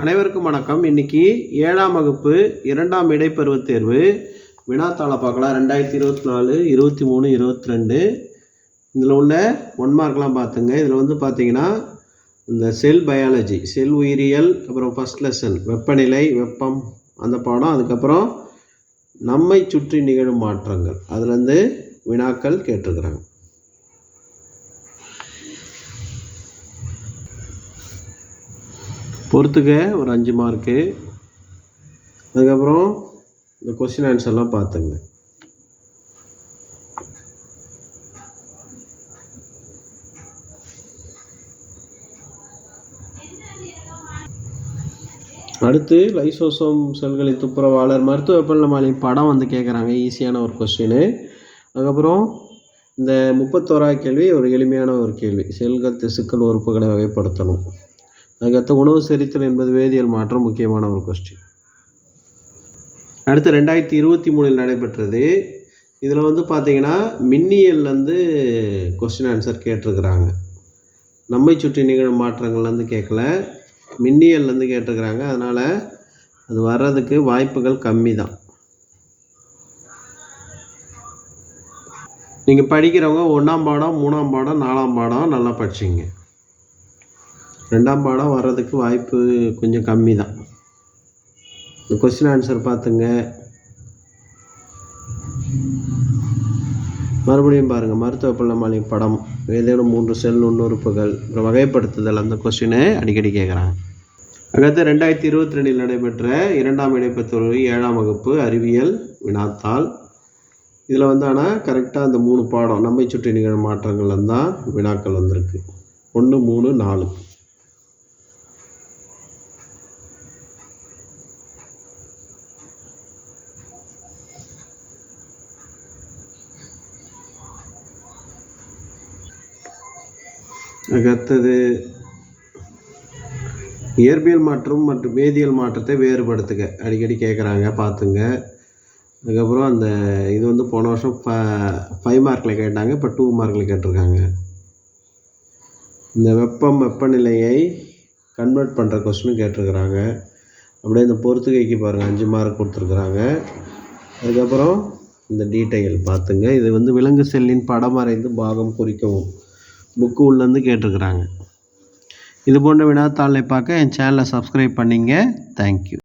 அனைவருக்கும் வணக்கம். இன்னைக்கு ஏழாம் வகுப்பு இரண்டாம் இடைப்பருவத் தேர்வு. வினாத்தாளை பார்க்கலாம். ரெண்டாயிரத்தி இருபத்தி நாலு இருபத்தி மூணு இருபத்தி ரெண்டு. இதில் உள்ள ஒன் மார்க்லாம் பார்த்துங்க. இதில் வந்து பார்த்தீங்கன்னா இந்த செல் பயாலஜி செல் உயிரியல் அப்புறம் ஃபஸ்ட் லெசன் வெப்பநிலை வெப்பம் அந்த பாடம். அதுக்கப்புறம் நம்மை சுற்றி நிகழும் மாற்றங்கள். அதுலேருந்து வினாக்கள் கேட்டிருக்கிறாங்க. பொறுத்துக்க ஒரு அஞ்சு மார்க்கு அதுக்கப்புறம் இந்த கொஸ்டின் ஆன்சர்லாம் பார்த்துங்க அடுத்து லைசோசோம் செல்களை துப்புரவாளர் மருத்துவ வெப்பநிலைமாலின் படம் வந்து கேட்குறாங்க ஈஸியான ஒரு கொஸ்டின் அதுக்கப்புறம் இந்த முப்பத்தோரா கேள்வி ஒரு எளிமையான ஒரு கேள்வி. செல்கள் திசுக்கள் உறுப்புகளை வகைப்படுத்தணும். அதுக்கடுத்து உணவு செரித்தல் என்பது வேதியியல் மாற்றம் முக்கியமான ஒரு கொஸ்டின் அடுத்து ரெண்டாயிரத்தி இருபத்தி மூணில் நடைபெற்றது. இதில் வந்து பார்த்தீங்கன்னா மின்னியல்லேருந்து கொஸ்டின் ஆன்சர் கேட்டிருக்கிறாங்க. நம்மை சுற்றி நிகழும் மாற்றங்கள்லேருந்து கேட்கல மின்னியல்லேருந்து கேட்டிருக்கிறாங்க. அதனால் அது வர்றதுக்கு வாய்ப்புகள் கம்மி தான் நீங்கள் படிக்கிறவங்க ஒன்றாம் பாடம் மூணாம் பாடம் நாலாம் பாடம் நல்லா படிச்சிங்க. ரெண்டாம் பாடம் வர்றதுக்கு வாய்ப்பு கொஞ்சம் கம்மி தான் இந்த கொஸ்டின் ஆன்சர் பார்த்துங்க. மறுபடியும் பாருங்கள் மருத்துவ பள்ளமாளி படம் ஏதேனும் மூன்று செல் நுண்ணுறுப்புகள் அப்புறம் வகைப்படுத்துதல் அந்த கொஸ்டினை அடிக்கடி கேட்குறாங்க அடுத்து ரெண்டாயிரத்தி இருபத்தி ரெண்டில் நடைபெற்ற இரண்டாம் இடைப்பத்தொரு ஏழாம் வகுப்பு அறிவியல் வினாத்தாள். இதில் வந்து ஆனால் கரெக்டாக அந்த மூணு பாடம் நம்மை சுற்றி நிகழும் மாற்றங்கள்ல தான் வினாக்கள் வந்திருக்கு. ஒன்று மூணு நாலு. அடுத்தது இயற்பியல் மாற்றம் மற்றும் வேதியியல் மாற்றத்தை வேறுபடுத்துக. அடிக்கடி கேட்குறாங்க பார்த்துங்க அதுக்கப்புறம் அந்த இது வந்து போன வருஷம் ஃபைவ் மார்க்கில் கேட்டாங்க இப்போ டூ மார்க்கில் கேட்டிருக்காங்க. இந்த வெப்பம் வெப்பநிலையை கன்வெர்ட் பண்ணுற கொஸ்டினும் கேட்டிருக்கிறாங்க. அப்படியே இந்த பொறுத்துகைக்கு பாருங்கள் அஞ்சு மார்க் கொடுத்துருக்குறாங்க. அதுக்கப்புறம் இந்த டீட்டெயில் பார்த்துங்க இது வந்து விலங்கு செல்லின் படம் வரைந்து பாகம் குறிக்கவும். புக்கு உள்ளேருந்து கேட்டிருக்கிறாங்க. இது போன்ற வினாத்தாளை பார்க்க என் சேனலை சப்ஸ்கிரைப் பண்ணிங்க. தேங்க்யூ